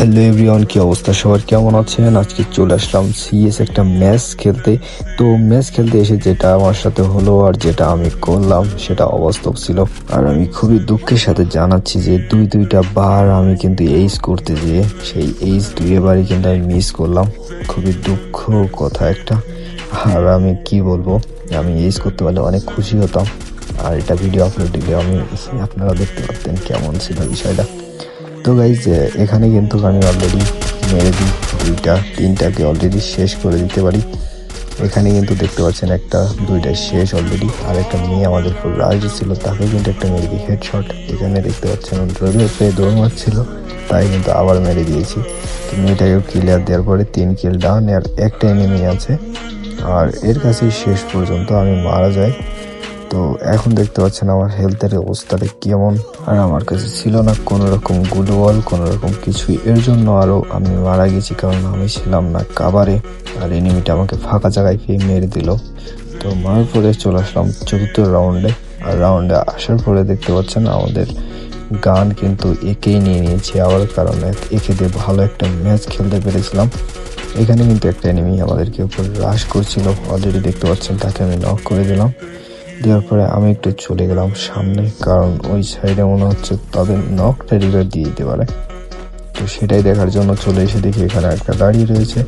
Hello everyone, কি অবস্থা? সবার কেমন আছেন? আজকে চলে আসলাম সিএস একটা ম্যাচ খেলতে। তো ম্যাচ খেলতে এসে যেটা আমার সাথে হলো আর যেটা আমি করলাম, সেটা অবাস্তব ছিল। আর আমি খুবই দুঃখের সাথে জানাচ্ছি যে দুই দুইটা বার আমি কিন্তু এইস করতে যেয়ে সেই এইস দুই বারই কিন্তু আমি মিস করলাম। খুবই দুঃখ কথা একটা। আর আমি কি বলব? আমি এইস করতে পারলে অনেক খুশি হতাম। আর এটা ভিডিও আপলোড দিলে আমি, আপনারা দেখতে পারতেন কেমন ছিল বিষয়টা। তো গাইজ এখানে কিন্তু আমি অলরেডি মেরে দিই দুইটা, তিনটাকে অলরেডি শেষ করে দিতে পারি। এখানে কিন্তু দেখতে পাচ্ছেন একটা, দুইটা শেষ অলরেডি আর একটা মেয়ে আমাদের উপর রাজ ছিল, তাকে কিন্তু একটা মেরে দিই হেডশট এখানে দেখতে পাচ্ছেন রবি পেয়ে দৌড় মারছিল তাই কিন্তু আবার মেরে দিয়েছি। তো মেয়েটাকেও ক্লিয়ার দেওয়ার পরে তিন কিল ডাউন আর একটা এনিমি আছে। আর এর কাছেই শেষ পর্যন্ত আমি মারা যাই। তো এখন দেখতে পাচ্ছেন আমার হেলথের অবস্থাটা কেমন। আর আমার কাছে ছিল না কোনো রকম গুলওয়াল কোনো রকম কিছুই এর জন্য আরও আমি মারা গেছি কারণ আমি ছিলাম না কাবারে। আর এনিমিটা আমাকে ফাঁকা জায়গায় পেয়ে মেরে দিল। তো মারার পরে চলে আসলাম চতুর্থ রাউন্ডে আর রাউন্ডে আসার পরে দেখতে পাচ্ছেন আমাদের গান কিন্তু একেই নিয়ে নিয়েছি। আবার কারণ এক- দিয়ে ভালো একটা ম্যাচ খেলতে পেরেছিলাম। এখানে কিন্তু একটা এনিমি আমাদেরকে উপর রাশ করছিল। অলরেডি দেখতে পাচ্ছেন, তাকে আমি নক করে দিলাম। দেওয়ার পরে আমি একটু চলে গেলাম সামনে, কারণ ওই সাইডে মনে হচ্ছে তাদের নকটা রিভার দিয়ে দিতে পারে। তো সেটাই দেখার জন্য চলে এসে দেখি এখানে একটা দাঁড়িয়ে রয়েছে।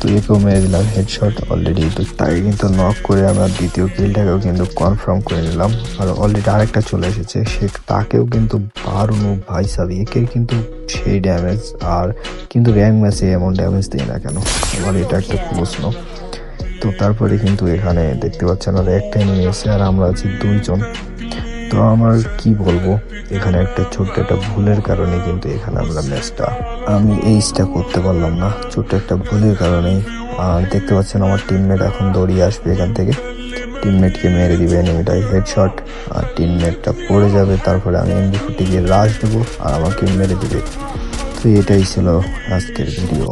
তো একেও মেরে দিলাম হেডশট অলরেডি তো তাকে কিন্তু নক করে আমরা দ্বিতীয় কিলটাকেও কিন্তু কনফার্ম করে নিলাম। আর অলরেডি আরেকটা চলে এসেছে, সে তাকেও কিন্তু বারুনো ভাই সাবি একে কিন্তু সেই ড্যামেজ আর কিন্তু র্যাঙ্ক ম্যাচে এমন ড্যামেজ দেয় না কেন? আমার এটা একটা প্রশ্ন। তো তারপরে কিন্তু এখানে দেখতে পাচ্ছেন আর একটা এনিমি এসে আর আমরা আছি দুইজন। তো আমার কি বলব, এখানে একটা ছোট্ট একটা ভুলের কারণে কিন্তু এখানে আমরা ম্যাচটা, আমি এইসটা করতে পারলাম না। ছোট্ট একটা ভুলের কারণে, আর দেখতে পাচ্ছেন আমার টিমমেট এখন দৌড়িয়ে আসবে এখান থেকে। টিমমেটকে মেরে দিবে এনিমিটাই হেডশট আর টিমমেটটা পড়ে যাবে, তারপরে আমি এমবি ফুটি গিয়ে রাশ দেবো, আর আমাকে মেরে দিবে। তো এটাই ছিল আজকের ভিডিও